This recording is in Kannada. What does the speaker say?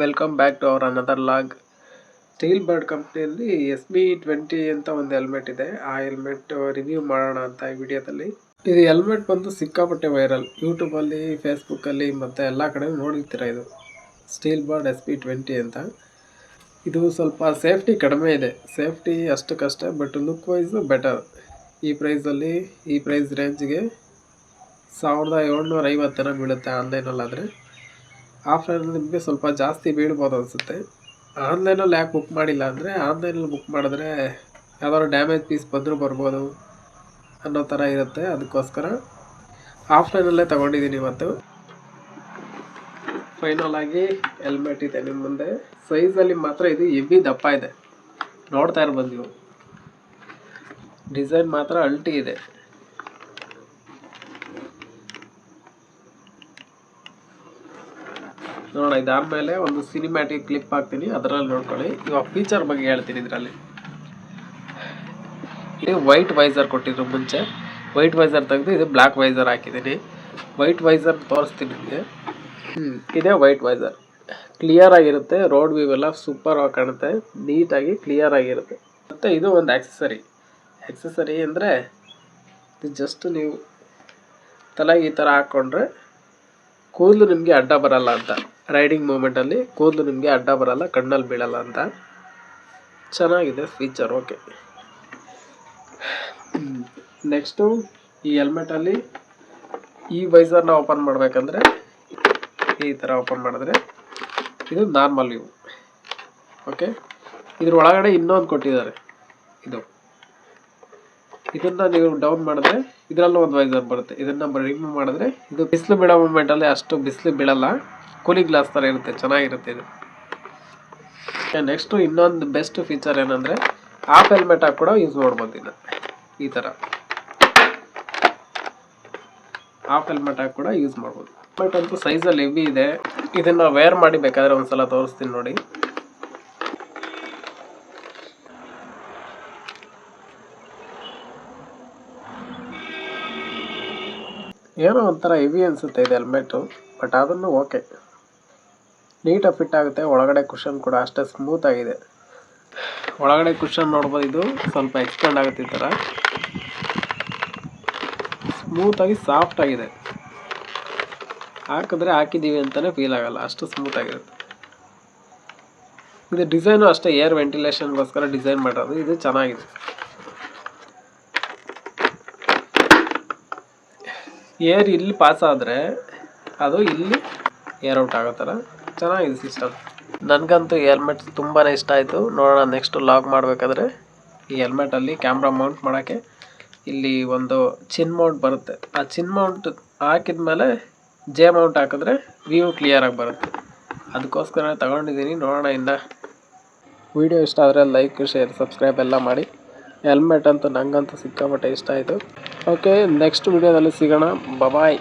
Welcome back to our another vlog steel bird ಕಂಪ್ನಿಯಲ್ಲಿ ಎಸ್ ಬಿ ಟ್ವೆಂಟಿ ಅಂತ ಒಂದು ಹೆಲ್ಮೆಟ್ ಇದೆ. ಆ ಹೆಲ್ಮೆಟ್ ರಿವ್ಯೂ ಮಾಡೋಣ ಅಂತ ಈ ವಿಡಿಯೋದಲ್ಲಿ. ಇದು ಹೆಲ್ಮೆಟ್ ಬಂದು ಸಿಕ್ಕಾಪಟ್ಟೆ ವೈರಲ್ ಯೂಟ್ಯೂಬಲ್ಲಿ ಫೇಸ್ಬುಕ್ಕಲ್ಲಿ ಮತ್ತು ಎಲ್ಲ ಕಡೆ ನೋಡಿರ್ತೀರ ಇದು? Steel bird S B twenty ಅಂತ. ಇದು ಸ್ವಲ್ಪ ಸೇಫ್ಟಿ ಕಡಿಮೆ ಇದೆ. ಸೇಫ್ಟಿ ಅಷ್ಟಕ್ಕಷ್ಟೇ ಬಟ್ ಲುಕ್ ವೈಸು ಬೆಟರ್ ಈ ಪ್ರೈಸಲ್ಲಿ ಈ ಪ್ರೈಸ್ ರೇಂಜ್ಗೆ ಸಾವಿರದ ಏಳ್ನೂರ ಜನ ಬೀಳುತ್ತೆ ಆನ್ಲೈನಲ್ಲಾದರೆ ಆಫ್ಲೈನಲ್ಲಿ ನಿಮಗೆ ಸ್ವಲ್ಪ ಜಾಸ್ತಿ ಬೀಳ್ಬೋದು ಅನಿಸುತ್ತೆ. ಆನ್ಲೈನಲ್ಲಿ ಯಾಕೆ ಬುಕ್ ಮಾಡಿಲ್ಲ ಅಂದರೆ ಆನ್ಲೈನಲ್ಲಿ ಬುಕ್ ಮಾಡಿದ್ರೆ ಯಾವ್ದಾದ್ರು ಡ್ಯಾಮೇಜ್ ಪೀಸ್ ಬಂದರೂ ಬರ್ಬೋದು ಅನ್ನೋ ಥರ ಇರುತ್ತೆ. ಅದಕ್ಕೋಸ್ಕರ ಆಫ್ಲೈನಲ್ಲೇ ತೊಗೊಂಡಿದ್ದೀನಿ ಇವತ್ತು. ಫೈನಲ್ ಆಗಿ ಹೆಲ್ಮೆಟ್ ಇದೆ ನಿಮ್ಮ ಮುಂದೆ. ಸೈಜಲ್ಲಿ ಮಾತ್ರ ಇದು ಹೆವಿ ದಪ್ಪ ಇದೆ. ನೋಡ್ತಾ ಇರ್ಬೋದು ನೀವು. ಡಿಸೈನ್ ಮಾತ್ರ ಅಲ್ಟಿ ಇದೆ. ನೋಡೋಣ, ಇದಾದ್ಮೇಲೆ ಒಂದು ಸಿನಿಮ್ಯಾಟಿಕ್ ಕ್ಲಿಪ್ ಹಾಕ್ತೀನಿ, ಅದರಲ್ಲಿ ನೋಡ್ಕೊಳ್ಳಿ. ಇವಾಗ ಫೀಚರ್ ಬಗ್ಗೆ ಹೇಳ್ತೀನಿ ಇದರಲ್ಲಿ. ಇದು ವೈಟ್ ವೈಸರ್ ಕೊಟ್ಟಿದ್ರು ಮುಂಚೆ. ವೈಟ್ ವೈಸರ್ ತೆಗೆದು ಇದು ಬ್ಲ್ಯಾಕ್ ವೈಸರ್ ಹಾಕಿದ್ದೀನಿ. ವೈಟ್ ವೈಸರ್ ತೋರಿಸ್ತೀನಿ ನಿಮಗೆ. ಹ್ಞೂ ಇದೇ ವೈಟ್ ವೈಸರ್ ಕ್ಲಿಯರ್ ಆಗಿರುತ್ತೆ ರೋಡ್ ವ್ಯೂ ಎಲ್ಲ ಸೂಪರ್ ಆಗಿ ಕಾಣುತ್ತೆ ನೀಟಾಗಿ ಕ್ಲಿಯರ್ ಆಗಿರುತ್ತೆ. ಮತ್ತು ಇದು ಒಂದು ಆಕ್ಸೆಸರಿ ಆಕ್ಸೆಸರಿ ಅಂದರೆ ಇದು ಜಸ್ಟ್ ನೀವು ತಲೆಗೆ ಈ ಥರ ಹಾಕ್ಕೊಂಡ್ರೆ ಕೂದಲು ನಿಮಗೆ ಅಡ್ಡ ಬರಲ್ಲ ಅಂತ. ರೈಡಿಂಗ್ ಮೂಮೆಂಟಲ್ಲಿ ಕೂದಲು ನಿಮಗೆ ಅಡ್ಡ ಬರಲ್ಲ, ಕಣ್ಣಲ್ಲಿ ಬೀಳಲ್ಲ ಅಂತ. ಚೆನ್ನಾಗಿದೆ ಫೀಚರ್ ಓಕೆ ನೆಕ್ಸ್ಟು ಈ ಹೆಲ್ಮೆಟಲ್ಲಿ ಈ ವೈಸರ್ನ ಓಪನ್ ಮಾಡಬೇಕಂದ್ರೆ ಈ ಥರ ಓಪನ್ ಮಾಡಿದ್ರೆ ಇದು ನಾರ್ಮಲ್ ಇವು ಓಕೆ ಇದ್ರ ಒಳಗಡೆ ಇನ್ನೊಂದು ಕೊಟ್ಟಿದ್ದಾರೆ, ಇದು. ಇದನ್ನು ನೀವು ಡೌನ್ ಮಾಡಿದ್ರೆ ಇದರಲ್ಲೂ ಒಂದು ವೈಸರ್ ಬರುತ್ತೆ. ಇದನ್ನ ರಿಮೂವ್ ಮಾಡಿದ್ರೆ ಇದು ಬಿಸಿಲು ಬೀಳೋ ಮೂಮೆಂಟಲ್ಲಿ ಅಷ್ಟು ಬಿಸಿಲು ಬೀಳಲ್ಲ. ಕೂಲಿಂಗ್ ಗ್ಲಾಸ್ ಥರ ಇರುತ್ತೆ, ಚೆನ್ನಾಗಿರುತ್ತೆ ಇದು. ನೆಕ್ಸ್ಟು ಇನ್ನೊಂದು ಬೆಸ್ಟ್ ಫೀಚರ್ ಏನಂದರೆ ಆಫ್ ಹೆಲ್ಮೆಟ್ ಆಗಿ ಕೂಡ ಯೂಸ್ ಮಾಡ್ಬೋದು ಇದನ್ನ ಈ ಥರ ಆಫ್ ಹೆಲ್ಮೆಟ್ ಆಗಿ ಕೂಡ ಯೂಸ್ ಮಾಡ್ಬೋದು. ಬಟ್ ಅಂತೂ ಸೈಜಲ್ಲಿ ಹೆವಿ ಇದೆ. ಇದನ್ನು ವೇರ್ ಮಾಡಿ ಬೇಕಾದ್ರೆ ಒಂದ್ಸಲ ತೋರಿಸ್ತೀನಿ ನೋಡಿ. ಏನೋ ಒಂಥರ ಹೆವಿ ಅನಿಸುತ್ತೆ ಇದು ಹೆಲ್ಮೆಟು ಬಟ್ ಅದನ್ನು ಓಕೆ ನೀಟಾಗಿ ಫಿಟ್ ಆಗುತ್ತೆ. ಒಳಗಡೆ ಕುಷನ್ ಕೂಡ ಅಷ್ಟೇ ಸ್ಮೂತ್ ಆಗಿದೆ. ಒಳಗಡೆ ಕುಷನ್ ನೋಡ್ಬೋದು, ಇದು ಸ್ವಲ್ಪ ಎಕ್ಸ್ಪೆಂಡ್ ಆಗುತ್ತೆ ಈ ಥರ. ಸ್ಮೂತಾಗಿ ಸಾಫ್ಟ್ ಆಗಿದೆ. ಹಾಕಿದ್ರೆ ಹಾಕಿದ್ದೀವಿ ಅಂತಲೇ ಫೀಲ್ ಆಗಲ್ಲ. ಅಷ್ಟು ಸ್ಮೂತ್ ಆಗಿರುತ್ತೆ ಇದು ಡಿಸೈನು ಅಷ್ಟೇ, ಏರ್ ವೆಂಟಿಲೇಷನ್ಗೋಸ್ಕರ ಡಿಸೈನ್ ಮಾಡಿರೋದು. ಇದು ಚೆನ್ನಾಗಿದೆ. ಏರ್ ಇಲ್ಲಿ ಪಾಸ್ ಆದರೆ ಅದು ಇಲ್ಲಿ ಏರ್ ಔಟ್ ಆಗೋ ಥರ. ಚೆನ್ನಾಗಿದೆ ಸಿಸ್ಟಮ್ ನನಗಂತೂ ಹೆಲ್ಮೆಟ್ ತುಂಬಾ ಇಷ್ಟ ಆಯಿತು. ನೋಡೋಣ ನೆಕ್ಸ್ಟ್ ಲಾಗ್ ಮಾಡಬೇಕಾದ್ರೆ ಈ ಹೆಲ್ಮೆಟಲ್ಲಿ ಕ್ಯಾಮ್ರಾ ಮೌಂಟ್ ಮಾಡೋಕ್ಕೆ ಇಲ್ಲಿ ಒಂದು ಚಿನ್ ಮೌಂಟ್ ಬರುತ್ತೆ. ಆ ಚಿನ್ ಮೌಂಟ್ ಹಾಕಿದ ಮೇಲೆ ಜೆ ಮೌಂಟ್ ಹಾಕಿದ್ರೆ ವ್ಯೂ ಕ್ಲಿಯರಾಗಿ ಬರುತ್ತೆ. ಅದಕ್ಕೋಸ್ಕರ ತಗೊಂಡಿದ್ದೀನಿ. ನೋಡೋಣ ಇಂದ ವಿಡಿಯೋ ಇಷ್ಟ ಆದರೆ ಲೈಕ್ ಶೇರ್ ಸಬ್ಸ್ಕ್ರೈಬ್ ಎಲ್ಲ ಮಾಡಿ. ಹೆಲ್ಮೆಟ್ ಅಂತೂ ನನಗಂತೂ ಸಿಕ್ಕಾಪಟ್ಟೆ ಇಷ್ಟ ಆಯಿತು. ಓಕೆ ನೆಕ್ಸ್ಟ್ ವಿಡಿಯೋದಲ್ಲಿ ಸಿಗೋಣ. ಬಾಯ್